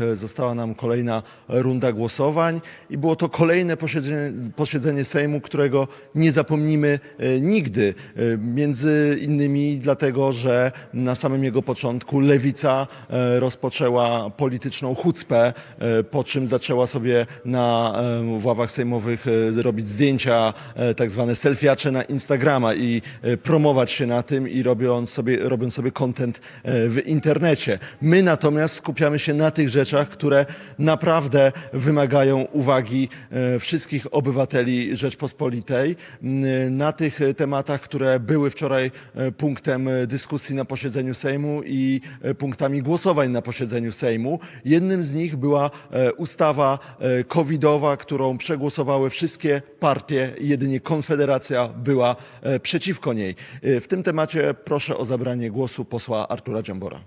E, Została nam kolejna runda głosowań i było to kolejne posiedzenie, posiedzenie Sejmu, którego nie zapomnimy e, nigdy. E, Między innymi dlatego, że na samym jego początku lewica rozpoczęła polityczną chucpę, po czym zaczęła sobie na ławach sejmowych robić zdjęcia, tak zwane selfiacze na Instagrama i promować się na tym i robiąc sobie, robiąc sobie content w internecie. My natomiast skupiamy się na tych rzeczach, które naprawdę wymagają uwagi e, wszystkich obywateli Rzeczpospolitej, m, na tych e, tematach, które były wczoraj e, punktem e, dyskusji na posiedzeniu Sejmu i e, punktami głosowań na posiedzeniu Sejmu. Jednym z nich była e, ustawa e, covidowa, którą przegłosowały wszystkie partie, jedynie Konfederacja była e, przeciwko niej. E, W tym temacie proszę o zabranie głosu posła Artura Dziambora.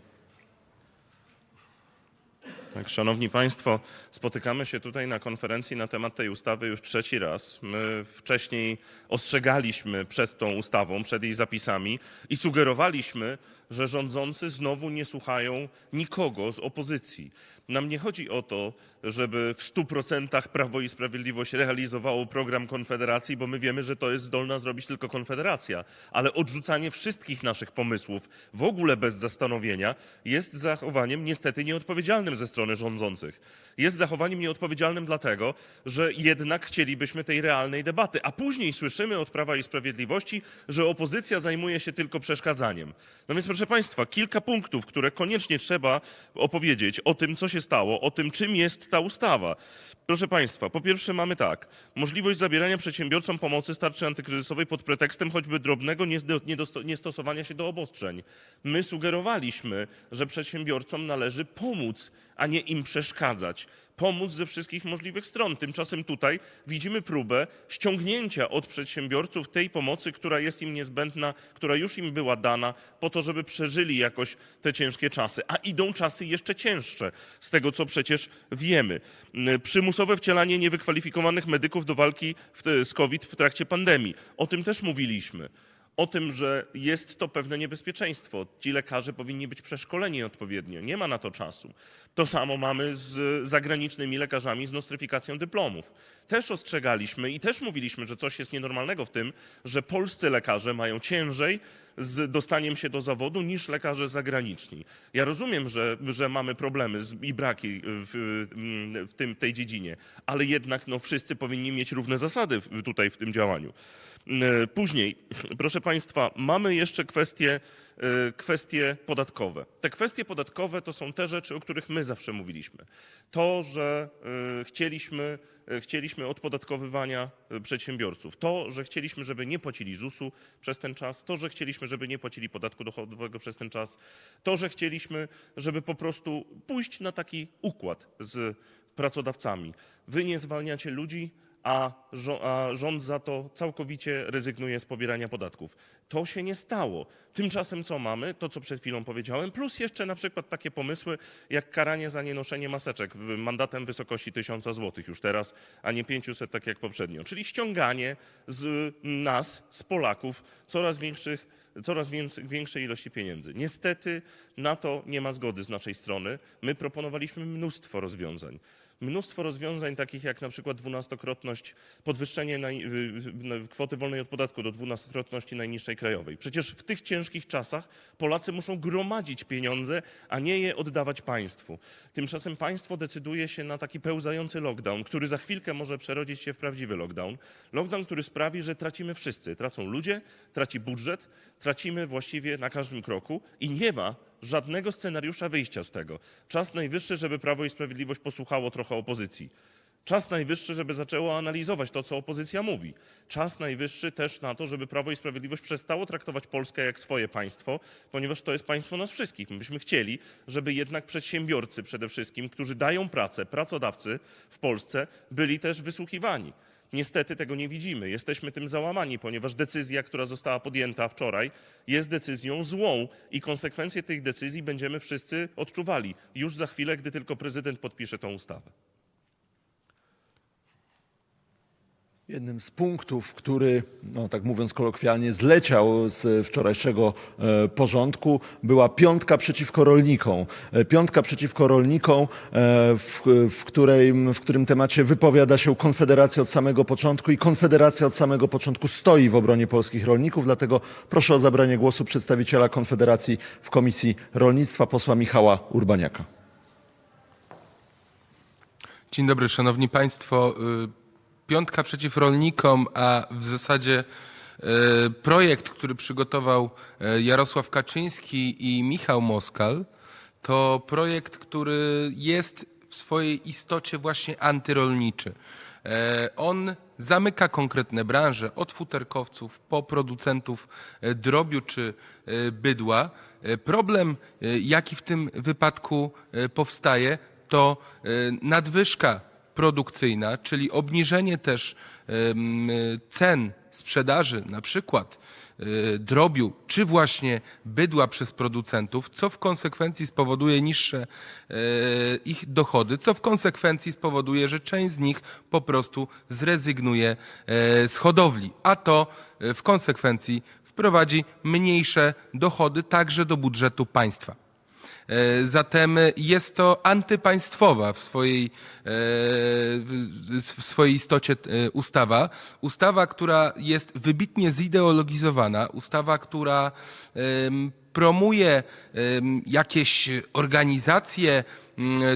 Tak, szanowni Państwo, spotykamy się tutaj na konferencji na temat tej ustawy już trzeci raz. My wcześniej ostrzegaliśmy przed tą ustawą, przed jej zapisami i sugerowaliśmy, że rządzący znowu nie słuchają nikogo z opozycji. Nam nie chodzi o to, żeby w 100% Prawo i Sprawiedliwość realizowało program Konfederacji, bo my wiemy, że to jest zdolna zrobić tylko Konfederacja, ale odrzucanie wszystkich naszych pomysłów w ogóle bez zastanowienia jest zachowaniem niestety nieodpowiedzialnym ze strony rządzących. Jest zachowaniem nieodpowiedzialnym dlatego, że jednak chcielibyśmy tej realnej debaty, a później słyszymy od Prawa i Sprawiedliwości, że opozycja zajmuje się tylko przeszkadzaniem. No więc Państwa, kilka punktów, które koniecznie trzeba opowiedzieć o tym, co się stało, o tym, czym jest ta ustawa. Proszę Państwa, po pierwsze mamy tak, możliwość zabierania przedsiębiorcom pomocy z tarczy antykryzysowej pod pretekstem choćby drobnego niestosowania się do obostrzeń. My sugerowaliśmy, że przedsiębiorcom należy pomóc, a nie im przeszkadzać. Pomóc ze wszystkich możliwych stron. Tymczasem tutaj widzimy próbę ściągnięcia od przedsiębiorców tej pomocy, która jest im niezbędna, która już im była dana, po to, żeby przeżyli jakoś te ciężkie czasy. A idą czasy jeszcze cięższe, z tego co przecież wiemy. Mm, Przymusowe wcielanie niewykwalifikowanych medyków do walki z COVID w trakcie pandemii. O tym też mówiliśmy o tym, że jest to pewne niebezpieczeństwo. Ci lekarze powinni być przeszkoleni odpowiednio. Nie ma na to czasu. To samo mamy z zagranicznymi lekarzami z nostryfikacją dyplomów. Też ostrzegaliśmy i też mówiliśmy, że coś jest nienormalnego w tym, że polscy lekarze mają ciężej z dostaniem się do zawodu niż lekarze zagraniczni. Ja rozumiem, że, że mamy problemy z, i braki w, w tym, tej dziedzinie, ale jednak no, wszyscy powinni mieć równe zasady tutaj w tym działaniu. E, Później, proszę Państwa, mamy jeszcze kwestie, e, kwestie podatkowe. Te kwestie podatkowe to są te rzeczy, o których my zawsze mówiliśmy. To, że e, chcieliśmy, e, chcieliśmy odpodatkowywania przedsiębiorców, to, że chcieliśmy, żeby nie płacili ZUS-u przez ten czas, to, że chcieliśmy, żeby nie płacili podatku dochodowego przez ten czas, to, że chcieliśmy, żeby po prostu pójść na taki układ z pracodawcami. Wy nie zwalniacie ludzi, a rząd za to całkowicie rezygnuje z pobierania podatków. To się nie stało. Tymczasem co mamy? To, co przed chwilą powiedziałem, plus jeszcze na przykład takie pomysły jak karanie za nienoszenie maseczek mandatem wysokości 1000 zł już teraz, a nie 500 tak jak poprzednio. Czyli ściąganie z nas, z Polaków, coraz większych coraz większej ilości pieniędzy. Niestety na to nie ma zgody z naszej strony. My proponowaliśmy mnóstwo rozwiązań. Mnóstwo rozwiązań takich jak na przykład dwunastokrotność, podwyższenie kwoty wolnej od podatku do dwunastokrotności najniższej krajowej. Przecież w tych ciężkich czasach Polacy muszą gromadzić pieniądze, a nie je oddawać państwu. Tymczasem państwo decyduje się na taki pełzający lockdown, który za chwilkę może przerodzić się w prawdziwy lockdown. Lockdown, który sprawi, że tracimy wszyscy. Tracą ludzie, traci budżet, tracimy właściwie na każdym kroku i nie ma żadnego scenariusza wyjścia z tego. Czas najwyższy, żeby Prawo i Sprawiedliwość posłuchało trochę opozycji. Czas najwyższy, żeby zaczęło analizować to, co opozycja mówi. Czas najwyższy też na to, żeby Prawo i Sprawiedliwość przestało traktować Polskę jak swoje państwo, ponieważ to jest państwo nas wszystkich. My byśmy chcieli, żeby jednak przedsiębiorcy przede wszystkim, którzy dają pracę, pracodawcy w Polsce, byli też wysłuchiwani. Niestety tego nie widzimy. Jesteśmy tym załamani, ponieważ decyzja, która została podjęta wczoraj, jest decyzją złą i konsekwencje tych decyzji będziemy wszyscy odczuwali już za chwilę, gdy tylko prezydent podpisze tą ustawę. Jednym z punktów, który, no, tak mówiąc kolokwialnie, zleciał z wczorajszego e, porządku, była piątka przeciwko rolnikom. E, Piątka przeciwko rolnikom, e, w, w, której, w którym temacie wypowiada się Konfederacja od samego początku i Konfederacja od samego początku stoi w obronie polskich rolników. Dlatego proszę o zabranie głosu przedstawiciela Konfederacji w Komisji Rolnictwa, posła Michała Urbaniaka. Dzień dobry, szanowni państwo. Piątka przeciw rolnikom, a w zasadzie y, projekt, który przygotował y, Jarosław Kaczyński i Michał Moskal, to projekt, który jest w swojej istocie właśnie antyrolniczy. E, On zamyka konkretne branże, od futerkowców po producentów e, drobiu czy e, bydła. E, Problem, e, jaki w tym wypadku e, powstaje, to e, nadwyżka produkcyjna, czyli obniżenie też cen sprzedaży, na przykład e, drobiu, czy właśnie bydła przez producentów, co w konsekwencji spowoduje niższe e, ich dochody, co w konsekwencji spowoduje, że część z nich po prostu zrezygnuje e, z hodowli, a to w konsekwencji wprowadzi mniejsze dochody także do budżetu państwa. E, Zatem jest to antypaństwowa w swojej, e, w swojej istocie e, ustawa. Ustawa, która jest wybitnie zideologizowana, ustawa, która promuje jakieś organizacje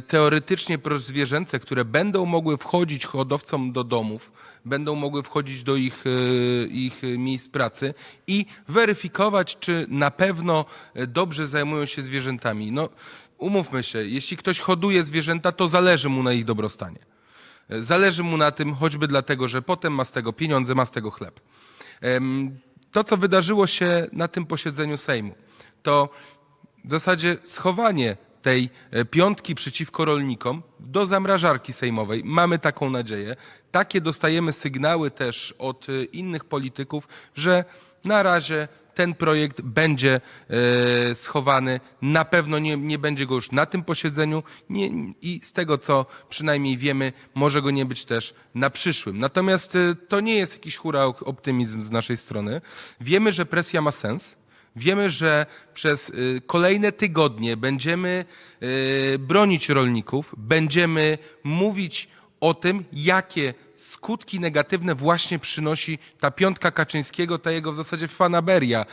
teoretycznie prozwierzęce, które będą mogły wchodzić hodowcom do domów, będą mogły wchodzić do ich, e, ich miejsc pracy i weryfikować, czy na pewno e, dobrze zajmują się zwierzętami. No, umówmy się, jeśli ktoś hoduje zwierzęta, to zależy mu na ich dobrostanie. E, Zależy mu na tym choćby dlatego, że potem ma z tego pieniądze, ma z tego chleb. To, co wydarzyło się na tym posiedzeniu Sejmu, to w zasadzie schowanie tej e, piątki przeciwko rolnikom do zamrażarki sejmowej. Mamy taką nadzieję. Takie dostajemy sygnały też od e, innych polityków, że na razie ten projekt będzie e, schowany. Na pewno nie, nie będzie go już na tym posiedzeniu nie, i z tego, co przynajmniej wiemy, może go nie być też na przyszłym. Natomiast to nie jest jakiś hura optymizm z naszej strony. Wiemy, że presja ma sens. Wiemy, że przez y, kolejne tygodnie będziemy y, bronić rolników, będziemy mówić o tym, jakie skutki negatywne właśnie przynosi ta piątka Kaczyńskiego, ta jego w zasadzie fanaberia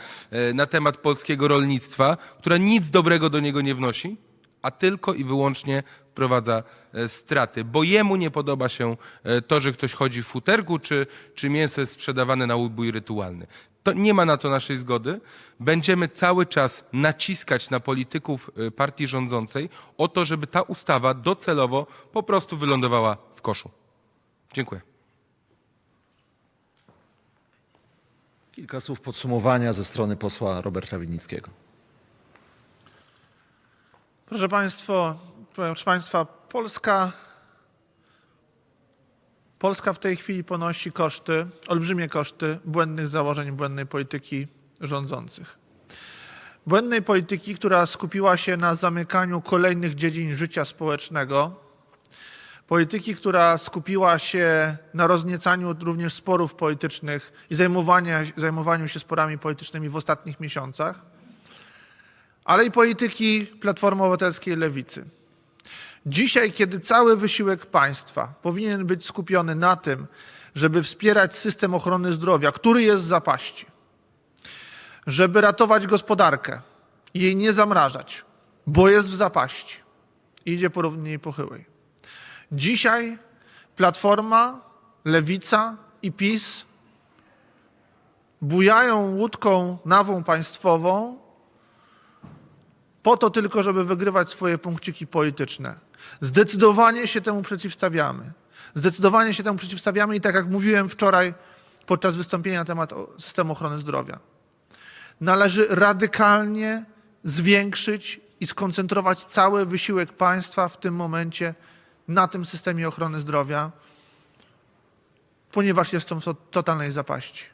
y, na temat polskiego rolnictwa, która nic dobrego do niego nie wnosi, a tylko i wyłącznie wprowadza e, straty, bo jemu nie podoba się e, to, że ktoś chodzi w futerku, czy, czy mięso jest sprzedawane na ubój rytualny. To nie ma na to naszej zgody. Będziemy cały czas naciskać na polityków e, partii rządzącej o to, żeby ta ustawa docelowo po prostu wylądowała w koszu. Dziękuję. Kilka słów podsumowania ze strony posła Roberta Winnickiego. Proszę Państwa, proszę Państwa, Polska, Polska w tej chwili ponosi koszty, olbrzymie koszty błędnych założeń, błędnej polityki rządzących. Błędnej polityki, która skupiła się na zamykaniu kolejnych dziedzin życia społecznego, polityki, która skupiła się na rozniecaniu również sporów politycznych i zajmowaniu się sporami politycznymi w ostatnich miesiącach ale i polityki Platformy Obywatelskiej Lewicy. Dzisiaj, kiedy cały wysiłek państwa powinien być skupiony na tym, żeby wspierać system ochrony zdrowia, który jest w zapaści, żeby ratować gospodarkę jej nie zamrażać, bo jest w zapaści idzie po równinie pochyłej. Dzisiaj Platforma, Lewica i PiS bujają łódką nawą państwową, po to tylko, żeby wygrywać swoje punkciki polityczne. Zdecydowanie się temu przeciwstawiamy. Zdecydowanie się temu przeciwstawiamy i tak jak mówiłem wczoraj podczas wystąpienia na temat systemu ochrony zdrowia, należy radykalnie zwiększyć i skoncentrować cały wysiłek państwa w tym momencie na tym systemie ochrony zdrowia, ponieważ jest on w to- totalnej zapaści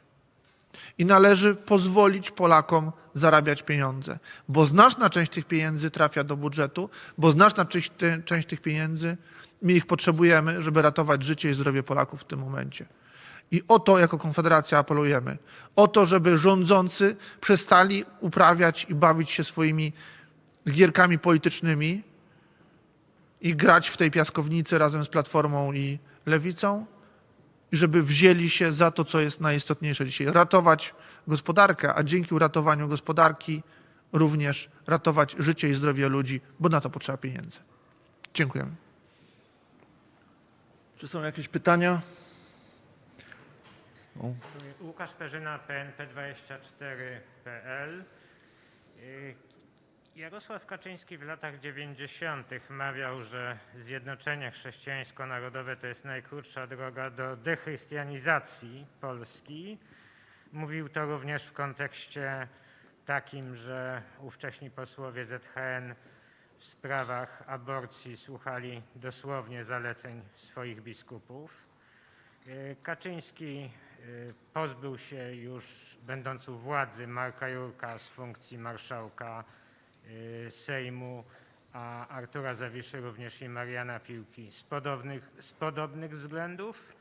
i należy pozwolić Polakom zarabiać pieniądze, bo znaczna część tych pieniędzy trafia do budżetu, bo znaczna część, ty, część tych pieniędzy, my ich potrzebujemy, żeby ratować życie i zdrowie Polaków w tym momencie. I o to jako Konfederacja apelujemy. O to, żeby rządzący przestali uprawiać i bawić się swoimi gierkami politycznymi i grać w tej piaskownicy razem z Platformą i Lewicą i żeby wzięli się za to, co jest najistotniejsze dzisiaj. Ratować gospodarkę, a dzięki uratowaniu gospodarki również ratować życie i zdrowie ludzi, bo na to potrzeba pieniędzy. Dziękujemy. Czy są jakieś pytania? Łukasz Perzyna, PNP24.pl. Jarosław Kaczyński w latach 90. mawiał, że zjednoczenie chrześcijańsko-narodowe to jest najkrótsza droga do dechrystianizacji Polski. Mówił to również w kontekście takim, że ówcześni posłowie ZHN w sprawach aborcji słuchali dosłownie zaleceń swoich biskupów. Y, Kaczyński y, pozbył się już, będąc u władzy, Marka Jurka z funkcji marszałka Sejmu, a Artura Zawiszy również i Mariana Piłki z podobnych, z podobnych względów.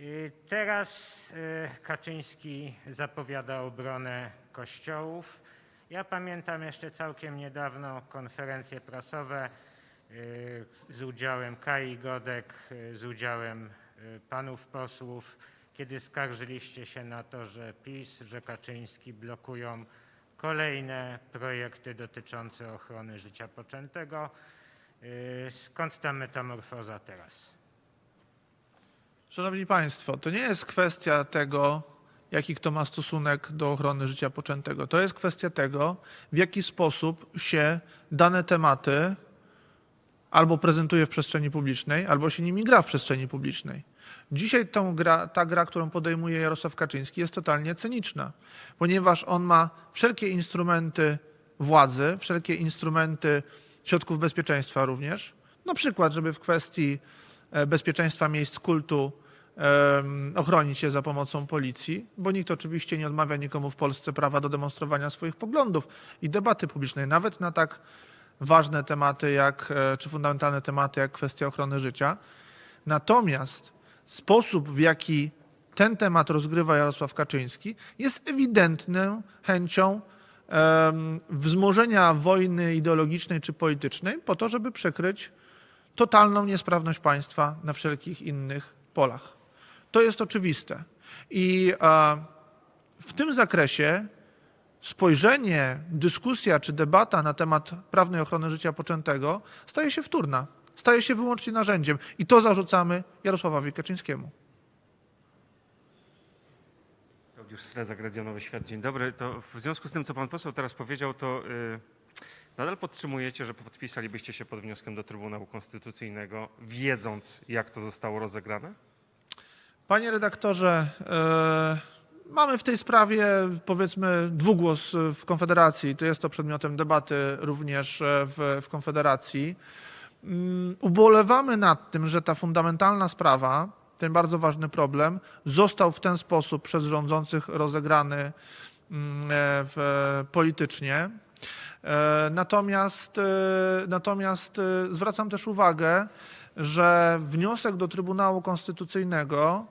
Y, Teraz y, Kaczyński zapowiada obronę kościołów. Ja pamiętam jeszcze całkiem niedawno konferencje prasowe y, z udziałem Kai Godek, y, z udziałem y, panów posłów, kiedy skarżyliście się na to, że PiS, że Kaczyński blokują kolejne projekty dotyczące ochrony życia poczętego. Y, Skąd ta metamorfoza teraz? Szanowni Państwo, to nie jest kwestia tego, jaki kto ma stosunek do ochrony życia poczętego. To jest kwestia tego, w jaki sposób się dane tematy albo prezentuje w przestrzeni publicznej, albo się nimi gra w przestrzeni publicznej. Dzisiaj gra, ta gra, którą podejmuje Jarosław Kaczyński, jest totalnie cyniczna, ponieważ on ma wszelkie instrumenty władzy, wszelkie instrumenty środków bezpieczeństwa również. Na przykład, żeby w kwestii e, bezpieczeństwa miejsc kultu ochronić je za pomocą policji, bo nikt oczywiście nie odmawia nikomu w Polsce prawa do demonstrowania swoich poglądów i debaty publicznej, nawet na tak ważne tematy jak, e, czy fundamentalne tematy jak kwestia ochrony życia. Natomiast sposób, w jaki ten temat rozgrywa Jarosław Kaczyński, jest ewidentną chęcią wzmożenia wojny ideologicznej czy politycznej po to, żeby przykryć totalną niesprawność państwa na wszelkich innych polach. To jest oczywiste. I e, w tym zakresie spojrzenie, dyskusja czy debata na temat prawnej ochrony życia poczętego staje się wtórna, staje się wyłącznie narzędziem. I to zarzucamy Jarosławowi Kaczyńskiemu. Klaudiusz Strezak, Radio Nowy Świat. Dzień dobry. To w związku z tym, co pan poseł teraz powiedział, to y, nadal podtrzymujecie, że podpisalibyście się pod wnioskiem do Trybunału Konstytucyjnego, wiedząc, jak to zostało rozegrane? Panie redaktorze, e, mamy w tej sprawie powiedzmy dwugłos w Konfederacji. To jest to przedmiotem debaty również e, w, w Konfederacji. Mm, Ubolewamy nad tym, że ta fundamentalna sprawa, ten bardzo ważny problem, został w ten sposób przez rządzących rozegrany mm, e, w, politycznie. E, Natomiast, e, natomiast zwracam też uwagę, że wniosek do Trybunału Konstytucyjnego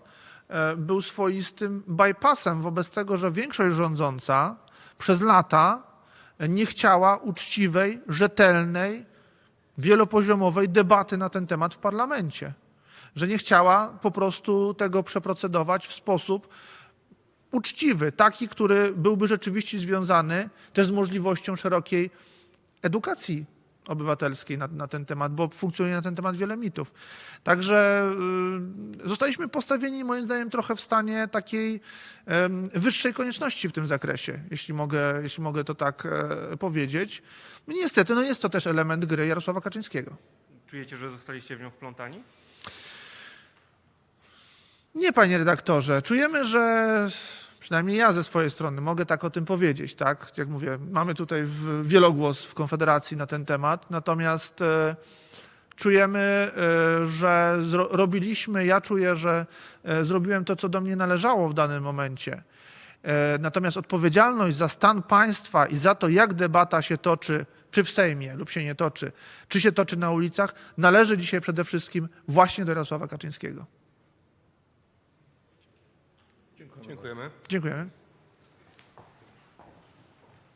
był swoistym bypassem wobec tego, że większość rządząca przez lata nie chciała uczciwej, rzetelnej, wielopoziomowej debaty na ten temat w parlamencie. Że nie chciała po prostu tego przeprocedować w sposób uczciwy, taki, który byłby rzeczywiście związany też z możliwością szerokiej edukacji obywatelskiej na, na ten temat, bo funkcjonuje na ten temat wiele mitów. Także y, zostaliśmy postawieni moim zdaniem trochę w stanie takiej em, wyższej konieczności w tym zakresie, jeśli mogę, jeśli mogę to tak e, powiedzieć. No Niestety, no jest to też element gry Jarosława Kaczyńskiego. Czujecie, że zostaliście w nią wplątani? Nie, panie redaktorze. Czujemy, że przynajmniej ja ze swojej strony mogę tak o tym powiedzieć, tak? Jak mówię, mamy tutaj wielogłos w Konfederacji na ten temat, natomiast e, czujemy, e, że robiliśmy, ja czuję, że e, zrobiłem to, co do mnie należało w danym momencie. Natomiast odpowiedzialność za stan państwa i za to, jak debata się toczy, czy w Sejmie lub się nie toczy, czy się toczy na ulicach, należy dzisiaj przede wszystkim właśnie do Jarosława Kaczyńskiego. Dziękujemy. Dziękujemy.